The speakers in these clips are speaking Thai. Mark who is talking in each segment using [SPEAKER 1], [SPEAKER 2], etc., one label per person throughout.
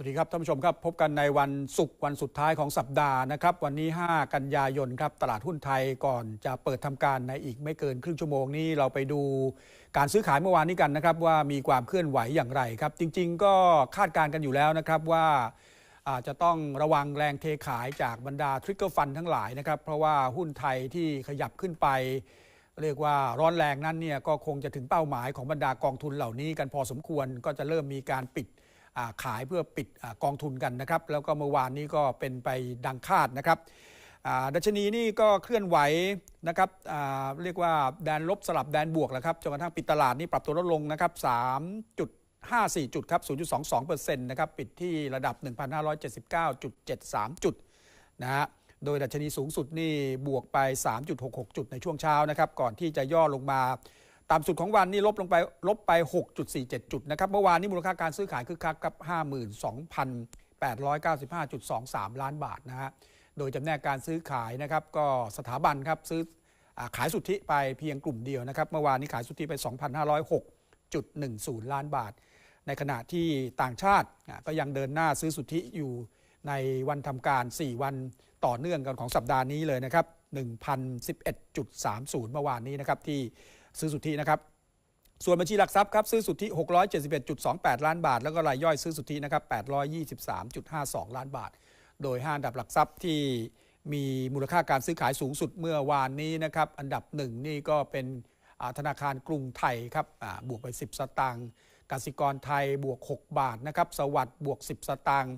[SPEAKER 1] สวัสดีครับท่านผู้ชมครับ พบกันในวันศุกร์วันสุดท้ายของสัปดาห์นะครับ วันนี้ 5 กันยายนครับ ตลาดหุ้นไทยก่อนจะเปิดทำการในอีกไม่เกินครึ่งชั่วโมงนี้เราไปดูการซื้อขายเมื่อวานนี้กันนะครับ ว่ามีความเคลื่อนไหวอย่างไรครับ จริง ๆ ก็คาดการณ์กันอยู่แล้วนะครับว่าอาจจะต้องระวังแรงเทขายจากบรรดาทริกเกอร์ฟันทั้งหลายนะครับ เพราะว่าหุ้นไทยที่ขยับขึ้นไป เรียกว่าร้อนแรงนั้นเนี่ยก็คงจะถึงเป้าหมายของบรรดากองทุนเหล่านี้กันพอสมควรก็จะเริ่มมีการปิด ขายเพื่อปิดอกองทุนกันนะครับ แล้วก็เมื่อวานนี้ก็เป็นไปดังคาดนะครับดัชนีนี่ก็เคลื่อนไหวนะครับเรียกว่าแดนลบสลับแดนบวกแล้วครับจนกระทั่งปิดตลาดนี่ปรับตัวลดลงนะครับ3.54 จุดครับ 0.22%นะครับปิดที่ระดับ 1,579.73 จุดนะฮะโดยดัชนีสูงสุดนี่บวกไป 3.66 จุดในช่วงเช้านะครับก่อนที่จะย่อลงมา ต่ำสุดของวันนี่ลบลงไปลบไป 6.47 จุดนะครับ เมื่อวานนี้มูลค่าการซื้อขายคึกคักกับ 52,895.23 ล้านบาทนะฮะ โดยจำแนกการซื้อขายนะครับ ก็สถาบันครับซื้ออขายสุทธิไปเพียงกลุ่มเดียวนะครับ เมื่อวานนี้ขายสุทธิไป 2,506.10 ล้านบาท ในขณะที่ต่างชาติก็ยังเดินหน้าซื้อสุทธิอยู่ในวันทำการ 4 วันต่อเนื่องกันของสัปดาห์นี้เลยนะครับ1,011.30 เมื่อวานนี้นะครับที่ ซื้อสุทธินะครับส่วนบัญชีหลักทรัพย์ครับซื้อสุทธิ 671.28 ล้านบาท แล้วก็รายย่อยซื้อสุทธินะครับ823.52 ล้านบาท โดย5อันดับหลักทรัพย์ที่มีมูลค่าการซื้อขายสูงสุดเมื่อวานนี้นะครับอันดับหนึ่งนี่ก็เป็นธนาคารกรุงไทยครับบวกไป 10 สตางค์กสิกรไทยบวก 6 บาทนะครับสวัสด์บวก 10 สตางค์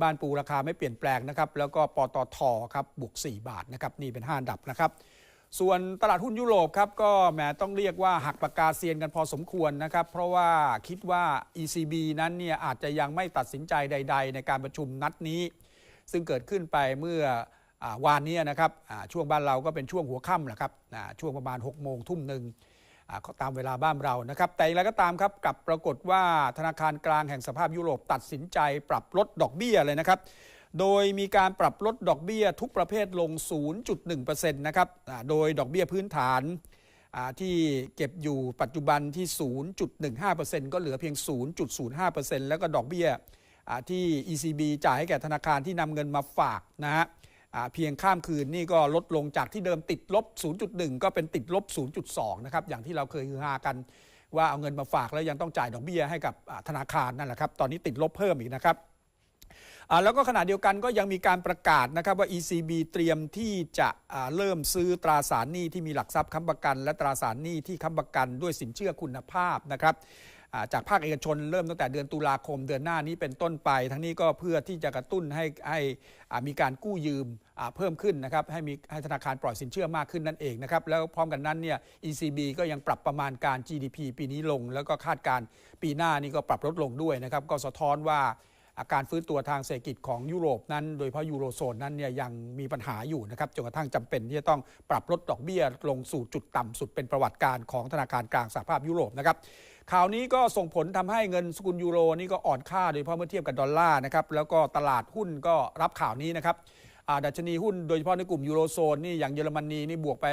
[SPEAKER 1] บ้านปูราคาไม่เปลี่ยนแปลงนะครับแล้วก็ปตทครับบวก 4 บาทนะครับนี่เป็น5อันดับนะครับ ส่วนตลาดหุ้นยุโรปครับก็แหมต้องเรียกว่าหักปากกาเซียนกันพอสมควรนะครับ เพราะว่าคิดว่า ECB นั้นเนี่ยอาจจะยังไม่ตัดสินใจใด ๆ ในการประชุมนัดนี้ ซึ่งเกิดขึ้นไปเมื่ออวานนี้นะครับช่วงบ้านเราก็เป็นช่วงหัวค่ำแหละครับช่วงประมาณ 6 โมงทุ่มหนึ่งก็ตามเวลาบ้านเรานะครับ แต่อย่างไรก็ตามครับกลับปรากฏว่าธนาคารกลางแห่งสภาพยุโรปตัดสินใจปรับลดดอกเบี้ยเลยนะครับ โดยมีการปรับลดดอกเบี้ยทุกประเภทลง 0.1%นะครับโดยดอกเบี้ยพื้นฐานที่เก็บอยู่ปัจจุบันที่ 0.15%ก็เหลือเพียง 0.05%แล้วก็ดอกเบี้ยที่ ECB จ่ายให้แก่ธนาคารที่นำเงินมาฝากนะฮะเพียงข้ามคืนนี่ก็ลดลงจากที่เดิมติดลบ 0.1 ก็เป็นติดลบ 0.2 นะครับ อย่างที่เราเคยฮือฮากัน ว่าเอาเงินมาฝากแล้วยังต้องจ่ายดอกเบี้ยให้กับธนาคารนั่นแหละครับ ตอนนี้ติดลบเพิ่มอีกนะครับ แล้วก็ขณะเดียวกันก็ยังมีการประกาศนะครับว่า ECB เตรียมที่จะเริ่มซื้อตราสารหนี้ที่มีหลักทรัพย์ค้ำประกัน และตราสารหนี้ที่ค้ำประกันด้วยสินเชื่อคุณภาพนะครับจากภาคเอกชนเริ่มตั้งแต่เดือนตุลาคมเดือนหน้านี้เป็นต้นไป ทั้งนี้ก็เพื่อที่จะกระตุ้นให้ให้มีการกู้ยืมเพิ่มขึ้นนะครับให้มีให้ธนาคารปล่อยสินเชื่อมากขึ้นนั่นเองนะครับแล้วพร้อมกันนั้นเนี่ย ECB ก็ยังปรับประมาณการ GDP ปีนี้ลง แล้วก็คาดการณ์ปีหน้านี่ก็ปรับลดลงด้วยนะครับก็สะท้อนว่า อาการฟื้นตัวทางเศรษฐกิจของยุโรปนั้น โดยเฉพาะยูโรโซนนั้นเนี่ยยังมีปัญหาอยู่นะครับจนกระทั่งจำเป็นที่จะต้องปรับลดดอกเบี้ยลงสู่จุดต่ำสุดเป็นประวัติการของธนาคารกลางสหภาพยุโรปนะครับข่าวนี้ก็ส่งผลทำให้เงินสกุลยูโรนี่ก็อ่อนค่าโดยเฉพาะเมื่อเทียบกับดอลลาร์นะครับแล้วก็ตลาดหุ้นก็รับข่าวนี้นะครับดัชนีหุ้นโดยเฉพาะในกลุ่มยูโรโซนนี่อย่างเยอรมนีนี่บวกไป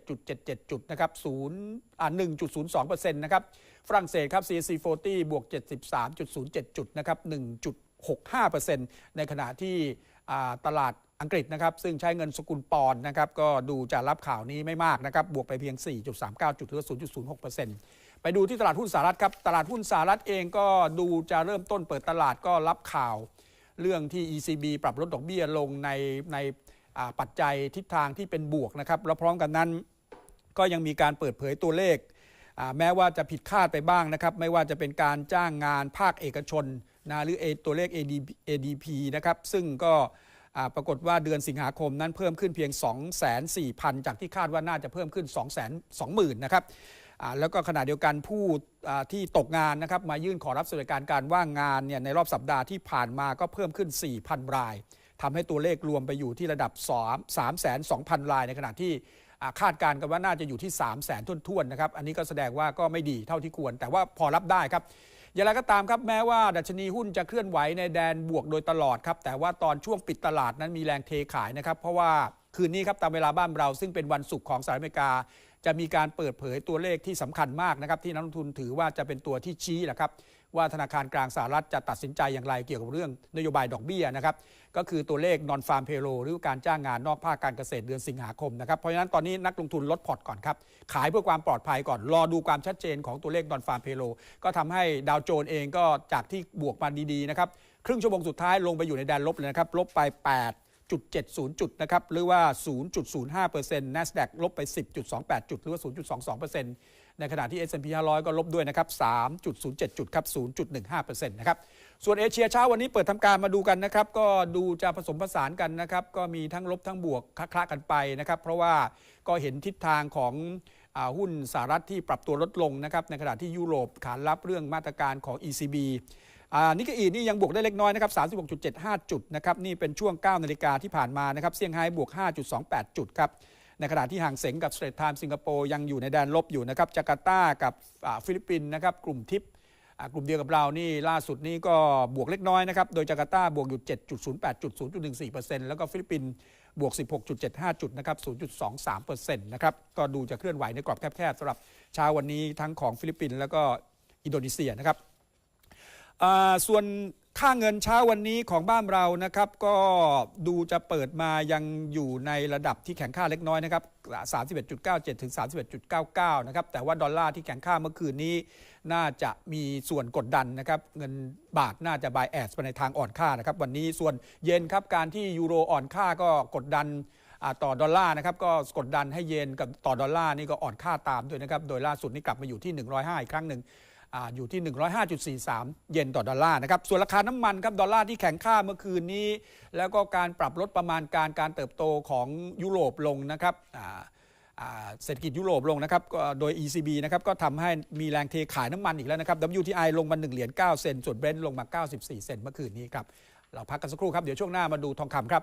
[SPEAKER 1] 97.77 จุดนะครับ0อ่า1.02%นะครับ ฝรั่งเศสครับ CAC 40 บวก 73.07 จุดนะครับ 1.65%ในขณะที่ตลาดอังกฤษนะครับ ซึ่งใช้เงินสกุลปอนด์นะครับ ก็ดูจะรับข่าวนี้ไม่มากนะครับ บวกไปเพียง 4.39 จุดหรือ 0.06%ไปดูที่ตลาดหุ้นสหรัฐครับ ตลาดหุ้นสหรัฐเองก็ดูจะเริ่มต้นเปิดตลาดก็รับข่าว เรื่องที่ ECB ปรับลดดอกเบี้ยลงในในปัจจัยทิศทางที่เป็นบวกนะครับแล้วพร้อมกันนั้นก็ยังมีการเปิดเผยตัวเลข แม้ว่าจะผิดคาดไปบ้างนะครับ ไม่ว่าจะเป็นการจ้างงานภาคเอกชนนะหรือตัวเลข ADP นะครับซึ่งก็ปรากฏว่าเดือนสิงหาคมนั้นเพิ่มขึ้นเพียง 204,000 จากที่คาดว่าน่าจะเพิ่มขึ้น 220,000 นะครับแล้วก็ขณะเดียวกันผู้ที่ตกงานนะครับมายื่นขอรับสวัสดิการการว่างงานเนี่ยในรอบสัปดาห์ที่ผ่านมาก็เพิ่มขึ้น 4,000 รายทำให้ตัวเลขรวมไปอยู่ที่ระดับ 3 3 2 0 0 0 ราย ในขณะที่ คาดการณ์กันว่าน่าจะอยู่ที่ 3 0 0แสนท่วนๆนะครับ อันนี้ก็แสดงว่าก็ไม่ดีเท่าที่ควร แต่ว่าพอรับได้ครับอย่างไรก็ตามครับแม้ว่าดัชนีหุ้นจะเคลื่อนไหวในแดนบวกโดยตลอดครับแต่ว่าตอนช่วงปิดตลาดนั้นมีแรงเทขายนะครับ เพราะว่าคืนนี้ครับตามเวลาบ้านเราซึ่งเป็นวันศุกร์ของสหรัฐอเมริกา จะมีการเปิดเผยตัวเลขที่สำคัญมากนะครับที่นักลงทุนถือว่าจะเป็นตัวที่ชี้แหละครับ ว่าธนาคารกลางสหรัฐจะตัดสินใจอย่างไรเกี่ยวกับเรื่องนโยบายดอกเบี้ยนะครับก็คือตัวเลข non farm payroll หรือการจ้างงานนอกภาคการเกษตรเดือนสิงหาคมนะครับเพราะฉะนั้นตอนนี้นักลงทุนลดพอร์ตก่อนครับ ขายเพื่อความปลอดภัยก่อน รอดูความชัดเจนของตัวเลข non farm payroll ก็ทำให้ดาวโจนส์เองก็จากที่บวกมาดีๆนะครับครึ่งชั่วโมงสุดท้ายลงไปอยู่ในแดนลบเลยนะครับลบไป 8 0.70 จุดนะครับ หรือว่า 0.05% NASDAQ ลบไป 10.28 จุด หรือว่า 0.22% ในขณะที่ S&P 500 ก็ลบด้วยนะครับ 3.07 จุดครับ 0.15%นะครับ ส่วนเอเชียเช้าวันนี้เปิดทำการมาดูกันนะครับ ก็ดูจะผสมผสานกันนะครับ ก็มีทั้งลบทั้งบวกคละๆกันไปนะครับ เพราะว่าก็เห็นทิศทางของหุ้นสหรัฐที่ปรับตัวลดลงนะครับ ในขณะที่ยุโรปขานรับเรื่องมาตรการของ ECB นิกเกอีนี่ยังบวกได้เล็กน้อยนะครับ 36.75 จุดนะครับ นี่เป็นช่วง 9 นาฬิกาที่ผ่านมานะครับ เซี่ยงไฮ้บวก 5.28 จุดครับ ในขณะที่ห่างเสงกับสเตรทไทม์สิงคโปร์ยังอยู่ในแดนลบอยู่นะครับจาการ์ตากับฟิลิปปินส์นะครับกลุ่มทิปกลุ่มเดียวกับเรานี่ล่าสุดนี่ก็บวกเล็กน้อยนะครับโดยจาการ์ตาบวกอยู่ 7.08จุด0.14%แล้วก็ฟิลิปปินส์บวก 16.75 จุดนะครับ 0.23%นะครับ ก็ดูจะเคลื่อนไหวในกรอบแคบๆสำหรับเช้าวันนี้ทั้งของฟิลิปปินส์แล้วก็อินโดนีเซียนะครับ ส่วน ค่าเงินเช้าวันนี้ของบ้านเรานะครับ ก็ดูจะเปิดมายังอยู่ในระดับที่แข็งค่าเล็กน้อยนะครับ 31.97 ถึง 31.99 นะครับ แต่ว่าดอลลาร์ที่แข็งค่าเมื่อคืนนี้ น่าจะมีส่วนกดดันนะครับ เงินบาทน่าจะบายแอสไปในทางอ่อนค่านะครับ วันนี้ส่วนเยนครับ การที่ยูโรอ่อนค่าก็กดดันต่อดอลลาร์นะครับก็กดดันให้เยนกับต่อดอลลาร์นี่ก็อ่อนค่าตามด้วยนะครับ โดยล่าสุดนี่กลับมาอยู่ที่ 105 อีกครั้งหนึ่ง ออยู่ที่ 105.43 เยนต่อดอลลาร์นะครับ ส่วนราคาน้ำมันครับ ดอลลาร์ที่แข็งค่าเมื่อคืนนี้ แล้วก็การปรับลดประมาณการการเติบโตของยุโรปลงนะครับเศรษฐกิจยุโรปลงนะครับ โดย ECB นะครับ ก็ทำให้มีแรงเทขายน้ำมันอีกแล้วนะครับ WTI ลงมา 1 เหรียญ 9 เซนต์ส่วนเบรนท์ลงมา 94 เซนต์เมื่อคืนนี้ครับ เราพักกันสักครู่ครับ เดี๋ยวช่วงหน้ามาดูทองคำครับ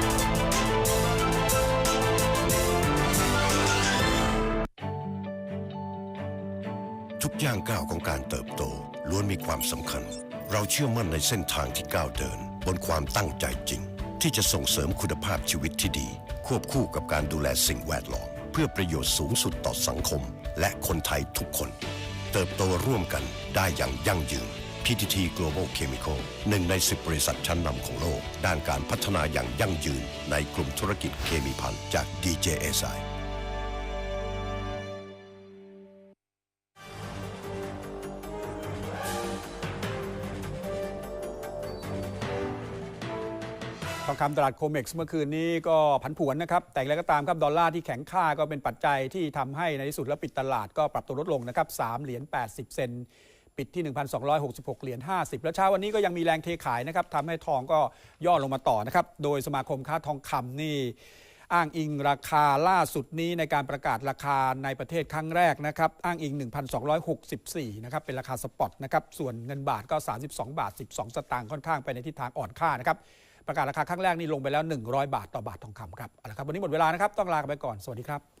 [SPEAKER 2] ย่างก้าวของการเติบโต ล้วนมีความสำคัญ เราเชื่อมั่นในเส้นทางที่ก้าวเดิน บนความตั้งใจจริง ที่จะส่งเสริมคุณภาพชีวิตที่ดี ควบคู่กับการดูแลสิ่งแวดล้อมเพื่อประโยชน์สูงสุดต่อสังคม และคนไทยทุกคน เติบโตร่วมกันได้อย่างยั่งยืน PTT Global Chemical หนึ่งใน 10 บริษัทชั้นนำของโลก ด้านการพัฒนาอย่างยั่งยืนในกลุ่มธุรกิจเคมีภัณฑ์จาก DJSI
[SPEAKER 1] คำตลาดโคเม็กซ์เมื่อคืนนี้ก็ผันผวนนะครับ แต่อย่างไรก็ตามครับดอลลาร์ที่แข็งค่าก็เป็นปัจจัยที่ทำให้ในที่สุดแล้วปิดตลาดก็ปรับตัวลดลงนะครับ3เหรียญ80 เซนปิดที่ 1,266 เหรียญ 50 แล้วเช้าวันนี้ก็ยังมีแรงเทขายนะครับทำให้ทองก็ย่อลงมาต่อนะครับ โดยสมาคมค้าทองคำนี่อ้างอิงราคาล่าสุดนี้ในการประกาศราคาในประเทศครั้งแรกนะครับ อ้างอิง 1,264 นะครับ เป็นราคาสปอตนะครับ ส่วนเงินบาทก็ 32 บาท 12 สตางค์ค่อนข้างไปในทิศทางอ่อนค่านะครับ ประกาศราคาครั้งแรกนี่ลงไปแล้ว 100 บาทต่อบาททองคำครับเอาละครับวันนี้หมดเวลานะครับต้องลาไปก่อนสวัสดีครับ